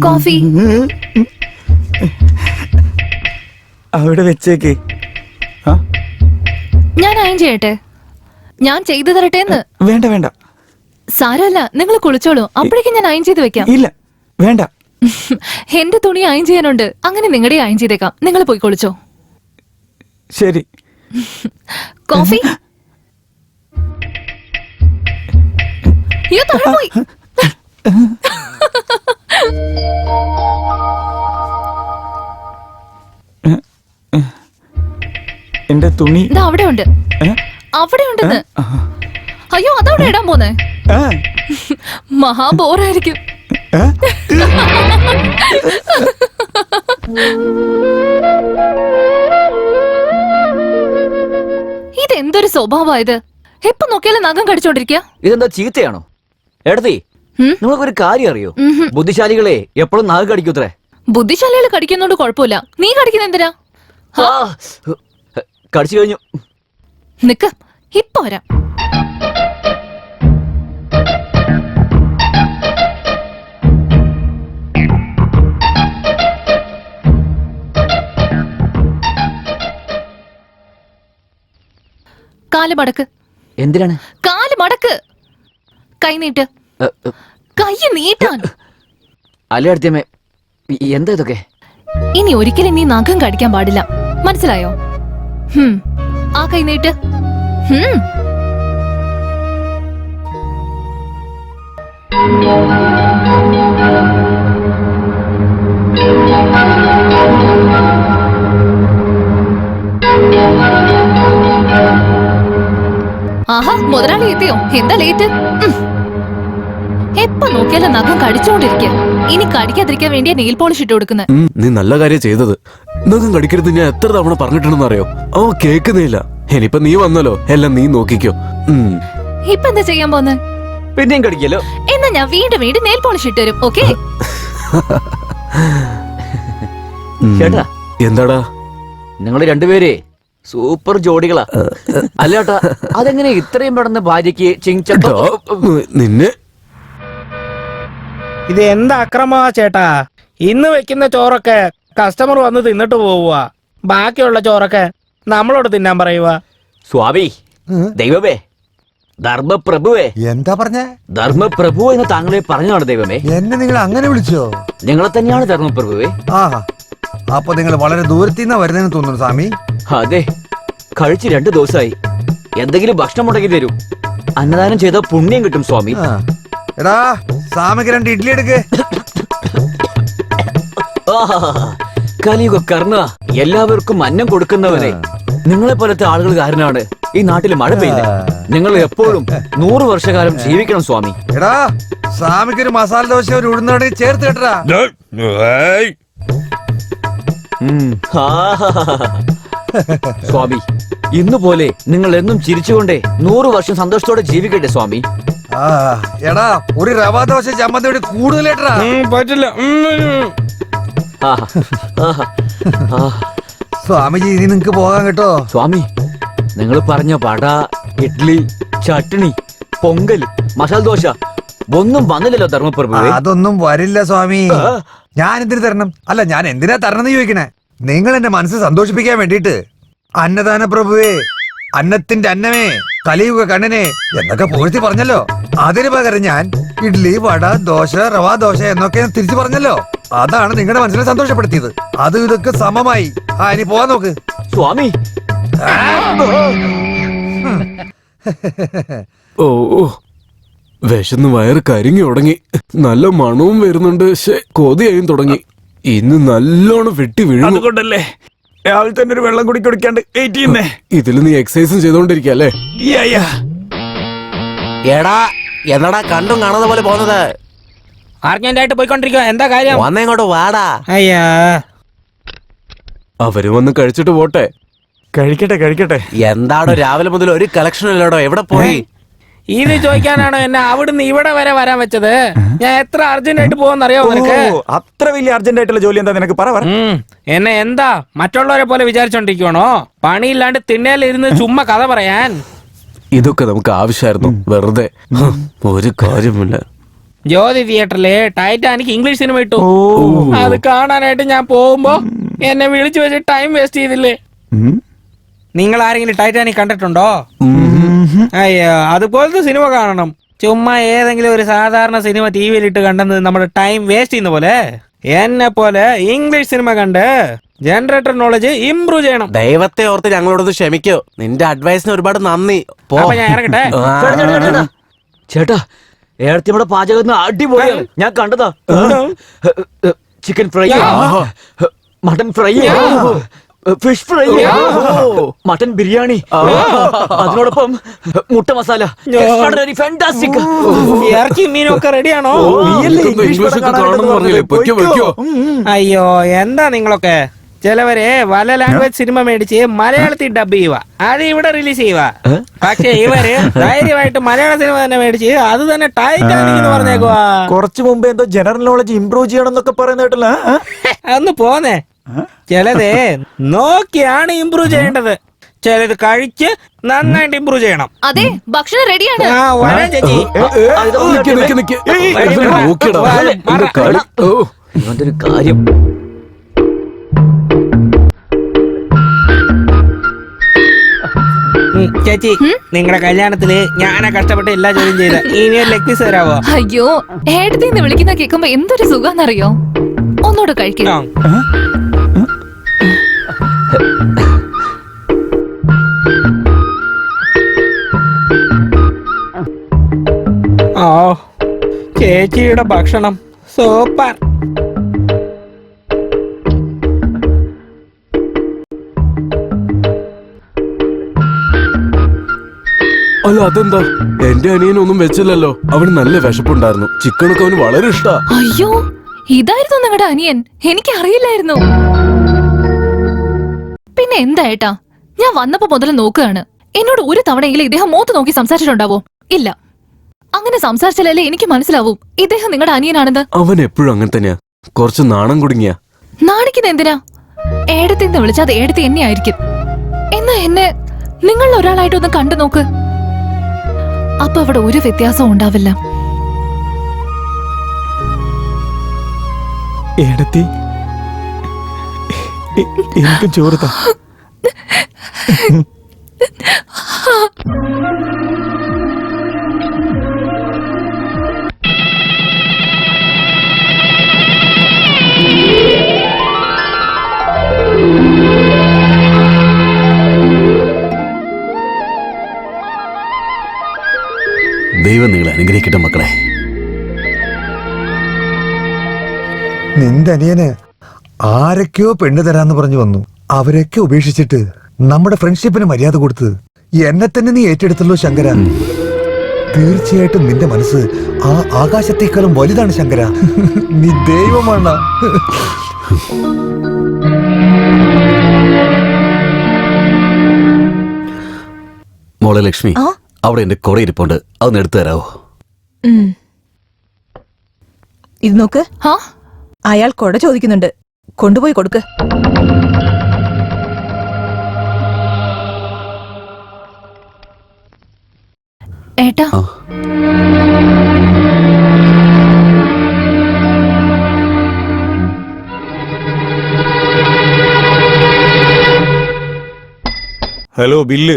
Coffee അവിടെ വെച്ചേക്ക്. ഞാൻ അയൺ ചെയ്യട്ടെ? ഞാൻ ചെയ്തു തരട്ടെ എന്ന് വേണ്ട വേണ്ട. സാരല്ല നിങ്ങൾ കുളിച്ചോളൂ. അപ്പോഴേക്കും ഞാൻ അയൺ ചെയ്ത് വെക്കാം. ഇല്ല വേണ്ട. എന്റെ തുണി അയൺ ചെയ്യാനുണ്ട്. അങ്ങനെ നിങ്ങളുടെ അയൺ ചെയ്തേക്കാം. നിങ്ങൾ പോയി കുളിച്ചോ. ശരി. കോഫി അയ്യോ താഴെ പോയി എന്റെ തുണി. ഇതാ അവിടെ ഉണ്ട് അവിടെ ഉണ്ടെന്ന് അയ്യോ അതവിടെ ഇടാൻ പോന്നെ? മഹാബോറായിരിക്കും. ഇതെന്തൊരു സ്വഭാവമായത് എപ്പൊ നോക്കിയാലും നഖം കടിച്ചോണ്ടിരിക്കുക ഇതെന്താ ചീത്തയാണോ? എടതി ഉം? നിങ്ങൾക്കൊരു കാര്യം അറിയോ. ബുദ്ധിശാലികളെ എപ്പോഴും നാഗ് കടിക്കൂത്രേ? ബുദ്ധിശാലികൾ കടിക്കുന്നോണ്ട് കുഴപ്പമില്ല. നീ കടിക്കുന്ന എന്തിനാ? കടിച്ചു കഴിഞ്ഞു. നിക്ക് ഇപ്പൊ വരാം. കാൽ മടക്ക്. എന്തിനാണ്? കാൽ മടക്ക്. കൈ നീട്ട്. എ, എ, കൈ നീട്ടാൻ. അല്ല അടുത്തമ്മേ എന്താ ഇതൊക്കെ? ഇനി ഒരിക്കലും നീ നഖം കടിക്കാൻ പാടില്ല. മനസ്സിലായോ? ആ കൈ നീട്ട്. ആഹാ മുതലാളി എത്തിയോ? എന്താ ലേറ്റ്. എപ്പോ നോക്കിയാലും നഖം ഇനി കടിക്കാതിരിക്കാൻ വേണ്ടിയാ നെയിൽ പോളിഷ് ഇട്ട് കൊടുക്കുന്നത് നീ നല്ല കാര്യം ചെയ്തത്. നഖം കടിക്കരുത് ഞാൻ എത്ര തവണ പറഞ്ഞിട്ടുണ്ടെന്ന് അറിയോ ഓ കേക്കുന്നില്ല ഇനിയിപ്പൊ നീ വന്നല്ലോ. എല്ലാം നീ നോക്കിക്കോ. ഇപ്പൊ എന്താ ചെയ്യാൻ പോന്നെ? പിന്നെയും കടിക്കല്ലോ. എന്നാ ഞാൻ വീണ്ടും വീണ്ടും നെയിൽ പോളിഷ് ഇട്ട് ഓക്കെ? ചേട്ടാ. എന്താടാ? നിങ്ങൾ രണ്ടുപേരെ സൂപ്പർ ജോഡികളാ. അല്ല ചേട്ടാ അതെങ്ങനെ ഇത്രയും പെടുന്ന ഭാര്യക്ക് ചിങ്ച നിന്നെ ഇത് എന്താ അക്രമമാ ചേട്ടാ? ഇന്ന് വെക്കുന്ന ചോറൊക്കെ കസ്റ്റമർ വന്ന് തിന്നിട്ട് പോവുക ബാക്കിയുള്ള ചോറൊക്കെ നമ്മളോട് തിന്നാൻ പറയുക സ്വാമി ദൈവമേ ധർമ്മപ്രഭുവേ. എന്താ പറഞ്ഞേ? ധർമ്മപ്രഭു എന്ന് താങ്കളെ പറഞ്ഞാണ് ദൈവമേ. എന്നെ നിങ്ങൾ അങ്ങനെ വിളിച്ചോ? നിങ്ങളെ തന്നെയാണ് ധർമ്മപ്രഭുവേ. ആഹാ അപ്പൊ നിങ്ങൾ വളരെ ദൂരത്തിന്നാ വരുന്നതെന്ന് തോന്നുന്നു സ്വാമി. അതെ കഴിച്ച് രണ്ടു ദിവസമായി. എന്തെങ്കിലും ഭക്ഷണം മുടക്കി തരൂ. അന്നദാനം ചെയ്ത പുണ്യം കിട്ടും സ്വാമി. ആ. എടാ സാമയ്ക്ക് രണ്ട് ഇഡ്ഡലി എടുക്ക്. കലിയുഗ കർണ എല്ലാവർക്കും അന്നം കൊടുക്കുന്നവനെ. നിങ്ങളെ പോലത്തെ ആളുകൾ കാരനാണ്. ഈ നാട്ടിൽ മഴ പെയ്യുന്നത് നിങ്ങൾ എപ്പോഴും നൂറ് വർഷകാലം ജീവിക്കണം സ്വാമി. എടാ സ്വാമിക്ക് ഒരു മസാല ദോശ ഒരു ഉഴുന്നോടെ ചേർത്ത് കേട്ടടാ. ആഹാഹാഹാ. സ്വാമി ഇന്നുപോലെ നിങ്ങൾ എന്നും ചിരിച്ചുകൊണ്ടേ നൂറു വർഷം സന്തോഷത്തോടെ ജീവിക്കട്ടെ സ്വാമി. എടാ ഒരു റവ ദോശ ചമ്മന്തി കൂടുതൽ കേട്ടടാ പറ്റില്ല. ആഹാ. ആഹാ. ആഹാ. സ്വാമിജി ഇനി നിങ്ങക്ക് പോകാൻ കേട്ടോ. സ്വാമി നിങ്ങൾ പറഞ്ഞ വട ഇഡ്ലി ചട്ണി പൊങ്കൽ മസാല ദോശ ഒന്നും വന്നില്ലല്ലോ ധർമ്മപ്രഭു അതൊന്നും വരില്ല സ്വാമി. ഞാൻ എന്തിനു തരണം? അല്ല ഞാൻ എന്തിനാ തരണം എന്ന് ചോദിക്കണേ? നിങ്ങൾ എന്റെ മനസ്സ് സന്തോഷിപ്പിക്കാൻ വേണ്ടിയിട്ട്. അന്നദാന പ്രഭുവേ അന്നത്തിന്റെ അന്നമേ. കലിയുഗ കണ്ണിനെ എന്നൊക്കെ പൂഴ്ത്തി പറഞ്ഞല്ലോ. അതിന് പകരം ഞാൻ ഇഡ്ലി വട ദോശ റവ ദോശ എന്നൊക്കെ തിരിച്ചു പറഞ്ഞല്ലോ. അതാണ് നിങ്ങളുടെ മനസ്സിനെ സന്തോഷപ്പെടുത്തിയത്. അത് ഇതൊക്കെ സമമായി. ആ ഇനി പോവാൻ നോക്ക്. സ്വാമി. ഓ ഓ. വിശന്ന് വയറ് കരിങ്ങി തുടങ്ങി നല്ല മണവും വരുന്നുണ്ട്. കൊതിയായും തുടങ്ങി. ഇന്ന് നല്ലോണം വെട്ടി വീഴുന്നുണ്ടല്ലേ അതുകൊണ്ടല്ലേ രാവിലെ തന്നെ ഒരു വെള്ളം കുടി കുടിക്കാണ്ട് വെയിറ്റ് ചെയ്യുന്നേ. ഇതിൽ നീ എക്സസൈസും ചെയ്തോണ്ടിരിക്കല്ലേ. എടാ എന്നടാ കണ്ടും കാണുന്ന പോലെ പോകുന്നത്? അർജന്റായിട്ട് പോയിക്കൊണ്ടിരിക്കുക എന്താ കാര്യം? വന്നെങ്ങോട്ട് വാടാ. അയ്യാ. അവർ വന്ന് കഴിച്ചിട്ട് പോട്ടെ. കഴിക്കട്ടെ കഴിക്കട്ടെ. എന്താടോ രാവിലെ മുതൽ ഒരു കളക്ഷൻ ഇല്ലടോ. എവിടെ പോയി? ഇത് ചോദിക്കാനാണോ എന്നെ അവിടുന്ന് ഇവിടെ വരെ വരാൻ വെച്ചത്? ഞാൻ എത്ര അർജന്റായിട്ട് പോകുമെന്ന് അറിയാവോ നിനക്ക് അത്ര വലിയ അർജന്റ് ആയിട്ടുള്ള ജോലി എന്താ നിനക്ക്? പറ പറ. എന്നെ എന്താ മറ്റുള്ളവരെ പോലെ വിചാരിച്ചോണ്ടിരിക്കണോ പണിയില്ലാണ്ട് തിണ്ണയിലിരുന്ന് ചുമ്മാ കഥ പറയാൻ? ഇതൊക്കെ നമുക്ക് ആവശ്യമായിരുന്നു വെറുതെ. ഒരു കാര്യമില്ല ജ്യോതി തിയേറ്ററിലെ ടൈറ്റാനിക് ഇംഗ്ലീഷ് സിനിമ ഇട്ടു. അത് കാണാനായിട്ട് ഞാൻ പോകുമ്പോ എന്നെ വിളിച്ചു വെച്ച് ടൈം വേസ്റ്റ് ചെയ്തില്ലേ? നിങ്ങൾ ആരെങ്കിലും ടൈറ്റാനിക് കണ്ടിട്ടുണ്ടോ? അയ്യോ അതുപോലത്തെ സിനിമ കാണണം. ചുമ്മാ ഏതെങ്കിലും ഒരു സാധാരണ സിനിമ ടി വിയിലിട്ട് കണ്ടെന്ന് നമ്മുടെ ടൈം വേസ്റ്റ് ചെയ്യുന്ന പോലെ. എന്നെ പോലെ ഇംഗ്ലീഷ് സിനിമ കണ്ട് ജനറേറ്റർ നോളജ് ഇംപ്രൂവ് ചെയ്യണം. ദൈവത്തെ ഓർത്ത് ഞങ്ങളോടൊന്ന് ക്ഷമിക്കോ. നിന്റെ അഡ്വൈസിന് ഒരുപാട് നന്ദി. പോ. അപ്പൊ ഞാൻ ഇറങ്ങട്ടെ. ചേട്ടാ, ഏടത്തിയുടെ പാചകം അടിപൊളിയാണ് ഞാൻ കണ്ടതാ. Chicken fry. Mutton fry. Fish fry mutton biryani അതിനോടൊപ്പം മുട്ട മസാല. ഫാന്റാസ്റ്റിക് ഇറച്ചി മീനും ഒക്കെ റെഡിയാണോ അയ്യോ എന്താ നിങ്ങളൊക്കെ? ചിലവരെ പല ലാംഗ്വേജ് സിനിമ മേടിച്ച് മലയാളത്തിൽ ഡബ് ചെയ്യുക അത് ഇവിടെ റിലീസ് ചെയ്യുക പക്ഷെ ഇവർ ധൈര്യമായിട്ട് മലയാള സിനിമ തന്നെ മേടിച്ച് അത് തന്നെ പറഞ്ഞേക്കുവാ. കുറച്ചു മുമ്പ് എന്തോ ജനറൽ നോളജ് ഇംപ്രൂവ് ചെയ്യണം എന്നൊക്കെ പറയുന്ന കേട്ടല്ല ഒന്ന് പോന്നേ. ചിലത് നോക്കിയാണ് ഇമ്പ്രൂവ് ചെയ്യേണ്ടത്. ചിലത് കഴിച്ച് നന്നായിട്ട് ഇമ്പ്രൂവ് ചെയ്യണം. അതെ ഭക്ഷണം റെഡിയാണ് ആ ചേച്ചി. ഇവന്റെ ഒരു കാര്യം. ഉം, ചേച്ചി നിങ്ങളുടെ കല്യാണത്തിൽ ഞാനാ കഷ്ടപ്പെട്ട് എല്ലാ ജോലിയും ചെയ്ത. ഇനി ഒരു ലെഗ് പീസ് തരാവോ? അയ്യോ ഏട്ടത്തിന്ന് വിളിക്കുന്ന കേൾക്കുമ്പോ എന്തൊരു സുഖാന്നറിയോ? ഒന്നുകൂടെ കഴിക്കാം. ചേച്ചിയുടെ ഭക്ഷണം സൂപ്പർ. അല്ല അതെന്താ? എന്റെ അനിയനൊന്നും വെച്ചില്ലല്ലോ. അവന് നല്ല വിശപ്പുണ്ടായിരുന്നു. ചിക്കനൊക്കെ അവന് വളരെ ഇഷ്ടാ. അയ്യോ ഇതായിരുന്നു നിങ്ങളുടെ അനിയൻ. എനിക്ക് അറിയില്ലായിരുന്നു പിന്നെ എന്തായിട്ടാ ഞാൻ വന്നപ്പോ മുതൽ നോക്കുകയാണ്. എന്നോട് ഒരു തവണയെങ്കിലും ഇദ്ദേഹം മൂത്ത് നോക്കി സംസാരിച്ചിട്ടുണ്ടാവോ? ഇല്ല. അങ്ങനെ സംസാരിച്ചാലല്ലേ എനിക്ക് മനസ്സിലാവും. ഇദ്ദേഹം നിങ്ങളുടെ അനിയനാണെന്ന്. അവൻ എപ്പോഴും അങ്ങനെ തന്നെയാ. കുറച്ച് നാണം കുടുങ്ങിയ. നാണിക്കുന്ന എന്തിനാ? ഏടത്തിന്ന് വിളിച്ചാൽ അത് ഏടത്തി എന്നെ ആയിരിക്കും. എന്നാ എന്നെ നിങ്ങൾ ഒരാളായിട്ടൊന്ന് കണ്ടു നോക്ക്. അപ്പൊ അവിടെ ഒരു വ്യത്യാസവും ഉണ്ടാവില്ല. ഏടത്തി എ- എനിക്കും ചോറ് നിന്റെ അനിയന് ആരൊക്കെയോ പെണ്ണ് തരാന്ന് പറഞ്ഞു വന്നു. അവരൊക്കെ ഉപേക്ഷിച്ചിട്ട് നമ്മുടെ ഫ്രണ്ട്ഷിപ്പിന് മര്യാദ കൊടുത്ത് എന്നെ തന്നെ നീ ഏറ്റെടുത്തല്ലോ ശങ്കര. തീർച്ചയായിട്ടും നിന്റെ മനസ്സ് ആ ആകാശത്തേക്കാളും വലുതാണ് ശങ്കര. നീ ദൈവമാണ് മോളെ ലക്ഷ്മി ആ? അവിടെ എന്റെ കുറെ ഇരിപ്പുണ്ട്. അതൊന്ന് എടുത്തു തരാവോ? ഇത് നോക്ക്. ഹാ അയാൾ കൊട ചോദിക്കുന്നുണ്ട്. കൊണ്ടുപോയി കൊടുക്ക്. ഏട്ടാ. Hello bill.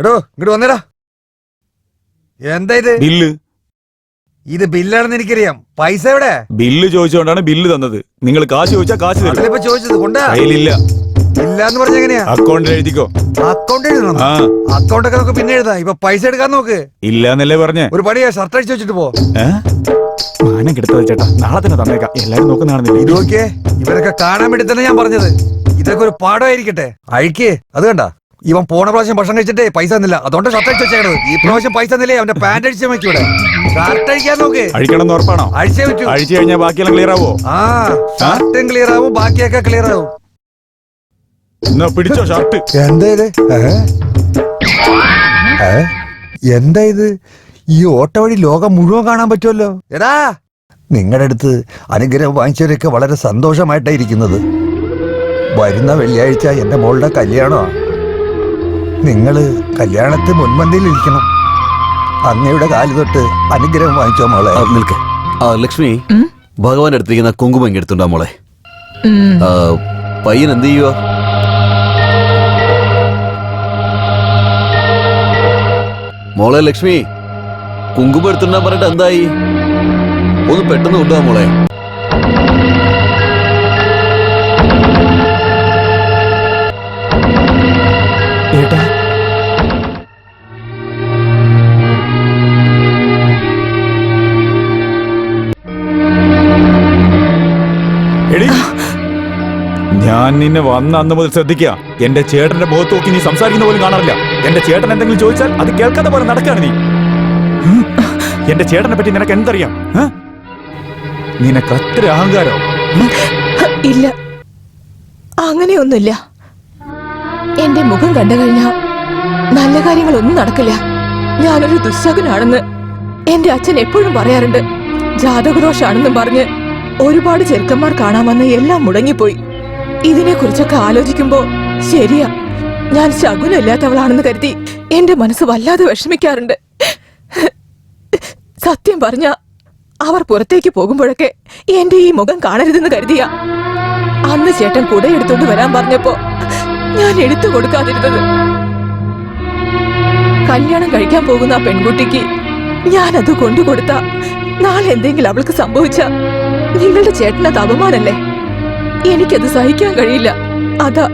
എടോ ഇങ്ങോട്ട് വന്നേടാ. എന്താ ഇത്? ബില്ല്. ഇത് ബില്ലാണെന്ന് എനിക്കറിയാം. പൈസ എവിടെ? ബില്ല് ചോദിച്ചുകൊണ്ടാണ് ബില്ല് തന്നത്. നിങ്ങൾ കാശ് ചോദിച്ചാൽ കാശ് തരും. അതിലിപ്പോ ചോദിച്ചത്? കൊണ്ടാ? കയ്യിലില്ല. ഇല്ലാന്ന് പറഞ്ഞ എങ്ങനെയാ? അക്കൗണ്ടിൽ എഴുതിക്കോ? അക്കൗണ്ട് എഴുതണം? ആ. അക്കൗണ്ട് ഒക്കെ നമുക്ക് പിന്നെ എഴുതാം. ഇപ്പൊ പൈസ എടുക്കാൻ നോക്ക്. ഇല്ല എന്നല്ലേ പറഞ്ഞേ? ഒരു പണിയാ ഷർട്ട് അടിച്ചു വെച്ചിട്ട് പോ. ഏ? മാനം കെടുത്തത് ചേട്ടാ. നാളെ തന്നെ തന്നേക്കാം. എല്ലാരും ഇത് നോക്കുന്നതാണെന്നില്ല നോക്കിയേ ഇവരൊക്കെ കാണാൻ വേണ്ടി തന്നെ ഞാൻ പറഞ്ഞത്. ഇതൊക്കെ ഒരു പാഠമായിരിക്കട്ടെ. അഴിക്കേ. അത് കണ്ട? ഇവൻ പോണ പ്രാവശ്യം ഭക്ഷണം കഴിച്ചിട്ടേ പൈസ തന്നില്ല. അതുകൊണ്ട് ഷർട്ട് അടിച്ച് വെച്ചേക്കണത്. ഈ പ്രാവശ്യം പൈസ തന്നില്ലേ? അവന്റെ പാന്റ് അടിച്ച് വെക്കൂടെ ഷർട്ട് അഴിക്കാൻ നോക്ക്. അഴിക്കണം ഉറപ്പാണോ? അഴിച്ചേ പറ്റൂ. അഴിച്ചു കഴിഞ്ഞാൽ ബാക്കിയെല്ലാം ക്ലിയർ ആവോ? ആ ഷർട്ടും ക്ലിയർ ആവും ബാക്കിയൊക്കെ ക്ലിയർ ആവും. എന്നാ പിടിച്ചോ ഷർട്ട് എന്താ ഇത്? എന്താ ഇത്? ഈ ഓട്ട വഴി ലോകം മുഴുവൻ കാണാൻ പറ്റുമല്ലോ. എടാ നിങ്ങളുടെ അടുത്ത് അനുഗ്രഹം വാങ്ങിച്ചവരൊക്കെ വളരെ സന്തോഷമായിട്ടാണ് ഇരിക്കുന്നത്. വരുന്ന വെള്ളിയാഴ്ച എന്റെ മോളുടെ കല്യാണമാ. നിങ്ങൾ കല്യാണത്തെ മുൻപന്തിയിൽ ഇരിക്കണം. അങ്ങയുടെ കാൽ തൊട്ട് അനുഗ്രഹം വാങ്ങിച്ചോ മോളെ. ആ, നിൽക്ക്. ആ ലക്ഷ്മി ഭഗവാൻ എടുത്തിരിക്കുന്ന കുങ്കുമം ഇങ്ങ് എടുത്തുണ്ടോ മോളെ. ഉം. ആ, പയ്യൻ എന്ത് ചെയ്യുക മോളെ ലക്ഷ്മി കുങ്കുമം എടുത്തുണ്ടാ പറഞ്ഞിട്ട് എന്തായി? ഒന്ന് പെട്ടെന്ന് കൊണ്ടുപോവാ മോളെ. നിന്നെ വന്ന അന്ന് മുതൽ ശ്രദ്ധിക്കുക. എന്റെ ചേട്ടന്റെ മുഖത്ത് നോക്കി നീ സംസാരിക്കുന്ന പോലും കാണാറില്ല. എന്റെ ചേട്ടൻ എന്തെങ്കിലും ചോദിച്ചാൽ അത് കേൾക്കാതെ പോലെ നടക്കാണ് നീ? എന്റെ ചേട്ടനെ പറ്റി നിനക്ക് എന്തറിയാം? നിനക്ക് അത്ര അഹങ്കാരം? ഇല്ല. അങ്ങനെയൊന്നുമില്ല. എന്റെ മുഖം കണ്ടു കഴിഞ്ഞാൽ നല്ല കാര്യങ്ങളൊന്നും നടക്കില്ല. ഞാനൊരു ദുസ്സകനാണെന്ന് എന്റെ അച്ഛൻ എപ്പോഴും പറയാറുണ്ട്. ജാതകദോഷാണെന്നും പറഞ്ഞ് ഒരുപാട് ചെറുക്കന്മാർ കാണാമെന്ന് എല്ലാം മുടങ്ങിപ്പോയി. ഇതിനെ കുറിച്ചൊക്കെ ആലോചിക്കുമ്പോ ശരിയാ. ഞാൻ ശകുനമില്ലാത്തവളാണെന്ന് കരുതി എന്റെ മനസ്സ് വല്ലാതെ വിഷമിക്കാറുണ്ട്. സത്യം പറഞ്ഞ അവർ പുറത്തേക്ക് പോകുമ്പോഴൊക്കെ എന്റെ ഈ മുഖം കാണരുതെന്ന് കരുതിയ. അന്ന് ചേട്ടൻ കുടയെടുത്തോണ്ട് വരാൻ പറഞ്ഞപ്പോ ഞാൻ എടുത്തു കൊടുക്കാതിരുന്നത്. കല്യാണം കഴിക്കാൻ പോകുന്ന ആ പെൺകുട്ടിക്ക് ഞാൻ അത് കൊണ്ടുകൊടുത്ത. നാളെ എന്തെങ്കിലും അവൾക്ക് സംഭവിച്ച നിങ്ങളുടെ ചേട്ടനത് അപമാനല്ലേ? എനിക്കത് സഹിക്കാൻ കഴിയില്ല. അതാ